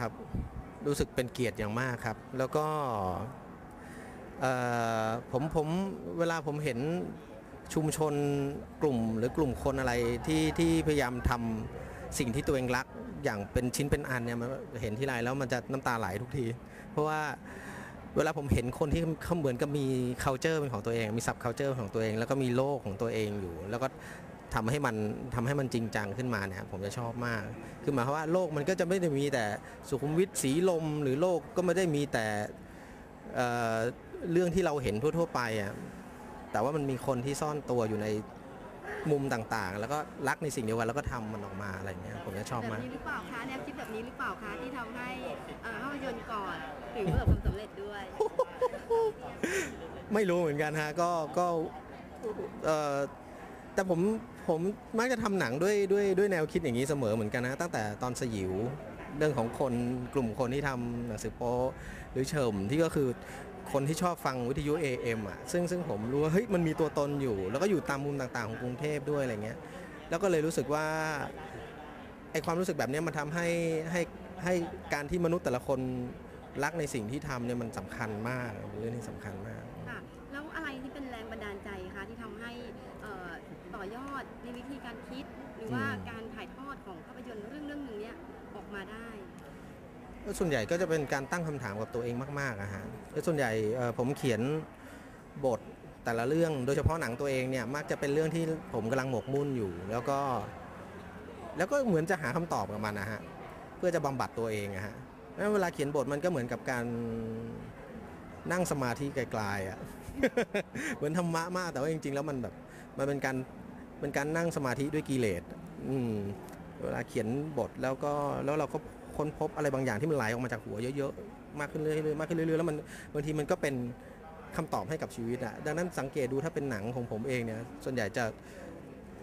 ครับ รู้สึกเป็นเกียรติอย่างมากครับ แล้วก็ผมผมเวลาผมเห็นชุมชนกลุ่มหรือกลุ่มคนอะไรที่ที่พยายามทำสิ่งที่ตัวเองรักอย่างเป็นชิ้นเป็นอันเนี่ยมันเห็นที่ไรแล้วมันจะน้ำตาไหลทุกที เพราะว่าเวลาผมเห็นคนที่เขาเหมือนกับมี culture เป็นของตัวเอง มี sub culture ของตัวเอง แล้วก็มีโลกของตัวเองอยู่ แล้วก็ ทำให้มันทำให้มันจริงจังขึ้นมาเนี่ยผมจะชอบมาก คือหมายความว่าโลกมันก็จะไม่ได้มีแต่สุขุมวิทสีลม หรือโลกก็ไม่ได้มีแต่เอ่อเรื่องที่เราเห็นทั่ว ๆ ไปอะแต่ว่ามันมีคนที่ซ่อนตัวอยู่ในมุมต่างๆ แล้วก็รักในสิ่งเดียวกันแล้วก็ทำมันออกมาอะไรเงี้ยผมจะชอบแบบมากนี้หรือเปล่าคะแนวคิดแบบนี้หรือเปล่าคะที่ทำให้เอ่อภาพยนตร์ก่อนถึงประสบความสำเร็จด้วย ไม่รู้เหมือนกันฮะก็ก็เอ่อแต่ผม ผมมักจะทำหนังด้วยด้วยด้วยแนวคิดอย่างนี้เสมอเหมือนกันนะ ตั้งแต่ตอนสยิวเรื่องของคนกลุ่มคนที่ทำหนังสือโป๊หรือเฉิมที่ก็คือคนที่ชอบฟังวิทยุ AM อะซึ่งซึ่งผมรู้ว่าเฮ้ยมันมีตัวตนอยู่ แล้วก็อยู่ตามมุมต่างๆ ของกรุงเทพด้วยอะไรเงี้ยแล้วก็เลยรู้สึกว่าไอความรู้สึกแบบนี้มันทำให้ให้ให้การที่มนุษย์แต่ละคนรักในสิ่งที่ทำเนี่ยมันสำคัญมากเป็นเรื่องที่สำคัญมาก การคิดหรือว่าอืมการถ่ายทอดของภาพยนตร์เรื่องเรื่องหนึ่งเนี่ยออกมาได้ส่วนใหญ่ก็จะเป็นการตั้งคำถามกับตัวเองมากๆอะฮะแล้วส่วนใหญ่เอ่อผมเขียนบทแต่ละเรื่องโดยเฉพาะหนังตัวเองเนี่ยมักจะเป็นเรื่องที่ผมกำลังหมกมุ่นอยู่ แล้วก็ แล้วก็เหมือนจะหาคำตอบกับมันนะฮะเพื่อจะบำบัดตัวเองอะฮะแล้วเวลาเขียนบทมันก็เหมือนกับการนั่งสมาธิไกลๆอะเหมือนธรรมะมากแต่ว่าจริง ๆ แล้วมันแบบมันเป็นการ เป็นการนั่งสมาธิด้วยกิเลสเวลาเขียนบทแล้วก็แล้วเราก็ค้นพบอะไรบางอย่างที่มันไหลออกมาจากหัวเยอะๆ มากขึ้นเรื่อยๆมากขึ้นเรื่อยๆแล้วมันบางทีมันก็เป็นคำตอบให้กับชีวิตอะดังนั้นสังเกตดูถ้าเป็นหนังของผมเองเนี่ยส่วนใหญ่จะ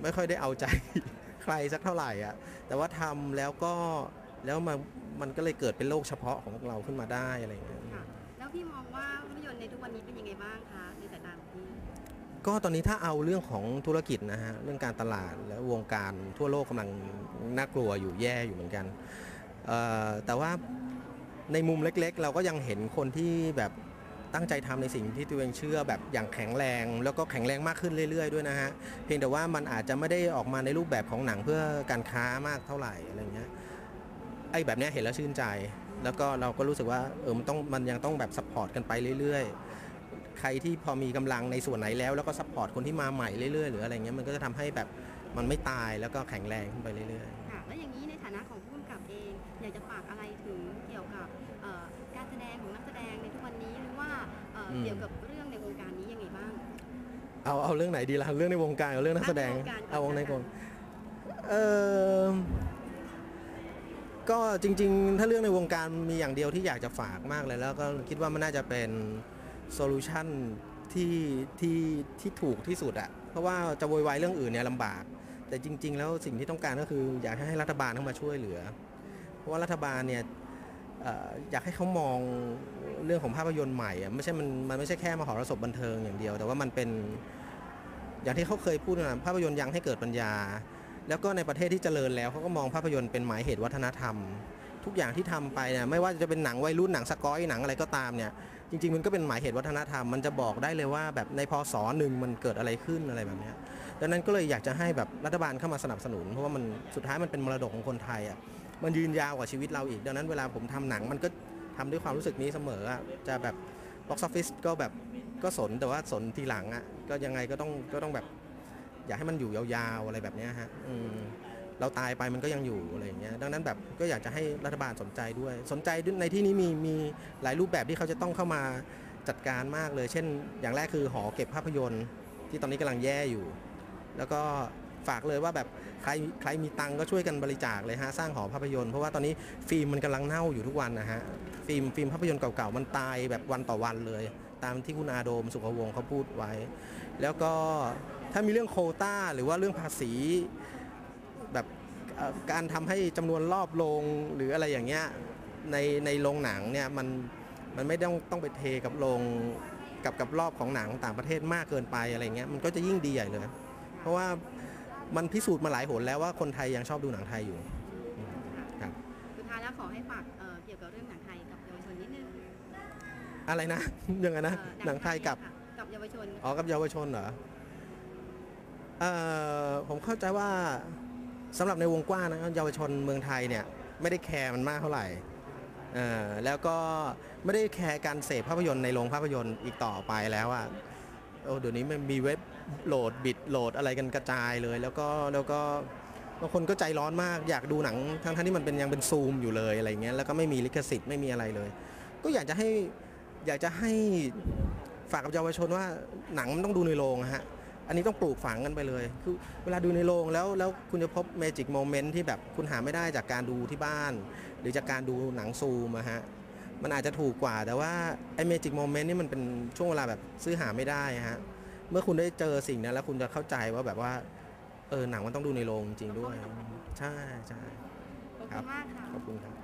ไม่ค่อยได้เอาใจใครสักเท่าไหร่อะแต่ว่าทำแล้วก็แล้วมันมันก็เลยเกิดเป็นโลกเฉพาะของเราขึ้นมาได้อะไรอย่างเงี้ยแล้วพี่มองว่าภาพยนตร์ในทุกวันนี้เป็นยังไงบ้างคะในสายตาของพี่ ก็ตอนนี้ถ้าเอาเรื่องของธุรกิจนะฮะเรื่องการตลาดและวงการทั่วโลกกำลังน่ากลัวอยู่แย่อยู่เหมือนกันแต่ว่าในมุมเล็กๆ เราก็ยังเห็นคนที่แบบตั้งใจทำในสิ่งที่ตัวเองเชื่อแบบอย่างแข็งแรง แล้วก็แข็งแรงมากขึ้นเรื่อยๆด้วยนะฮะเพียงแต่ว่ามันอาจจะไม่ได้ออกมาในรูปแบบของหนังเพื่อการค้ามากเท่าไหร่อะไรเงี้ยไอ้แบบเนี้ยเห็นแล้วชื่นใจ แล้วก็เราก็รู้สึกว่าเออมันต้องมันยังต้องแบบซัพพอร์ตกันไปเรื่อยๆ ใครที่พอมีกำลังในส่วนไหนแล้ว แล้วก็ซัพพอร์ตคนที่มาใหม่เรื่อยๆ หรืออะไรเงี้ยมันก็จะทำให้แบบมันไม่ตายแล้วก็แข็งแรงขึ้นไปเรื่อยค่ะแล้วอย่างนี้ในฐานะของผู้กำกับเอง อยากจะฝากอะไรถึงเกี่ยวกับเอ่อการแสดงของนักแสดงในทุกวันนี้หรือว่าเอ่ออมเกี่ยวกับเรื่องในวงการนี้ยังไงบ้างๆเอาเอาเรื่องไหนดีล่ะเรื่องในวงการกับเรื่องนักแสดงเอาในวงการก่อนเอาวงในนะคะกนเออก็จริง ๆ ถ้าเรื่องในวงการมีอย่างเดียวที่อยากจะฝากมากเลยแล้วก็คิดว่ามันน่าจะเป็น โซลูชันที่ที่ที่ถูกที่สุดอะเพราะว่าจะโวยวายเรื่องอื่นเนี่ยลำบาก แต่จริง ๆ แล้วสิ่งที่ต้องการก็คืออยากให้รัฐบาลเข้ามาช่วยเหลือ เพราะว่ารัฐบาลเนี่ยออยากให้เขามองเรื่องของภาพยนตร์ใหม่อะไม่ใช่มันมันไม่ใช่แค่มหรสพบันเทิงอย่างเดียว แต่ว่ามันเป็นอย่างที่เขาเคยพูดนะภาพยนตร์ยังให้เกิดปัญญา แล้วก็ในประเทศที่เจริญแล้วเขาก็มองภาพยนตร์เป็นหมายเหตุวัฒนธรรม ทุกอย่างที่ทำไปเนี่ยไม่ว่าจะเป็นหนังวัยรุ่นหนังสกอยหนังอะไรก็ตามเนี่ย จริง ๆ มันก็เป็นหมายเหตุวัฒนธรรมมันจะบอกได้เลยว่าแบบในพศหนึ่งมันเกิดอะไรขึ้นอะไรแบบนี้ดังนั้นก็เลยอยากจะให้แบบรัฐบาลเข้ามาสนับสนุน เพราะว่ามันสุดท้ายมันเป็นมรดกของคนไทยอะมันยืนยาวกว่าชีวิตเราอีก ดังนั้นเวลาผมทำหนังมันก็ทำด้วยความรู้สึกนี้เสมออะจะแบบ box office ก็แบบก็สนแต่ว่าสนทีหลังอะก็ยังไงก็ต้องก็ต้องแบบ อยากให้มันอยู่ยาวๆอะไรแบบนี้ฮะอืม เราตายไปมันก็ยังอยู่อะไรอย่างเงี้ยดังนั้นแบบก็อยากจะให้รัฐบาลสนใจด้วย สนใจในที่นี้มีมีหลายรูปแบบที่เขาจะต้องเข้ามาจัดการมากเลย เช่น อย่างแรกคือหอเก็บภาพยนตร์ที่ตอนนี้กำลังแย่อยู่ แล้วก็ฝากเลยว่าแบบใครใครมีตังก็ช่วยกันบริจาคเลยฮะสร้างหอภาพยนตร์เพราะว่าตอนนี้ฟิล์มมันกำลังเน่าอยู่ทุกวันนะฮะฟิล์มฟิล์มภาพยนตร์เก่าๆมันตายแบบวันต่อวันเลย ตามที่คุณอาโดมสุขวงศ์เขาพูดไว้ แล้วก็ถ้ามีเรื่องโควต้าหรือว่าเรื่องภาษี แบบเอ่อการทำให้จำนวนรอบโรงหรืออะไรอย่างเงี้ยในในโรงหนังเนี่ยมันมันไม่ต้องต้องไปเทกับโรงกับกับรอบของหนังต่างประเทศมากเกินไปอะไรเงี้ยมันก็จะยิ่งดีใหญ่เลย เพราะว่ามันพิสูจน์มาหลายหนแล้วว่าคนไทยยังชอบดูหนังไทยอยู่ครับสุดท้ายแล้วขอให้ฝากเอ่อเกี่ยวกับเรื่องหนังไทยกับเยาวชนนิดนึงอะไรนะยังไงนะเอ่อหนังไทยกับค่ะกับเยาวชนอ๋อกับเยาวชนเหรอเอ่อผมเข้าใจว่า สำหรับในวงกว้างนะเยาวชนเมืองไทยเนี่ยไม่ได้แคร์มันมากเท่าไหร่แล้วก็ไม่ได้แคร์การเสพภาพยนตร์ในโรงภาพยนตร์อีกต่อไปแล้วอะโอ้เดี๋ยวนี้มันมีเว็บโหลดบิดโหลดอะไรกันกระจายเลย แล้วก็แล้วก็บางคนก็ใจร้อนมากอยากดูหนังทั้งทั้งที่มันเป็นยังเป็นซูมอยู่เลยอะไรเงี้ยแล้วก็ไม่มีลิขสิทธิ์ไม่มีอะไรเลย ก็อยากจะให้อยากจะให้ฝากกับเยาวชนว่าหนังมันต้องดูในโรงอะฮะ นนี้ต้องปลูกฝังกันไปเลย คือเวลาดูในโรงแล้วแล้วคุณจะพบเมจิกโมเมนต์ที่แบบคุณหาไม่ได้จากการดูที่บ้าน หรือจากการดูหนังซูมอะฮะมันอาจจะถูกกว่าแต่ว่าไอ้เมจิกโมเมนต์นี่มันเป็นช่วงเวลาแบบซื้อหาไม่ได้ฮะเมื่อคุณได้เจอสิ่งนั้นแล้วคุณจะเข้าใจว่าแบบว่าเออหนังมันต้องดูในโรงจริงๆด้วย ใช่ใช่ขอบคุณมากค่ะขอบคุณครับ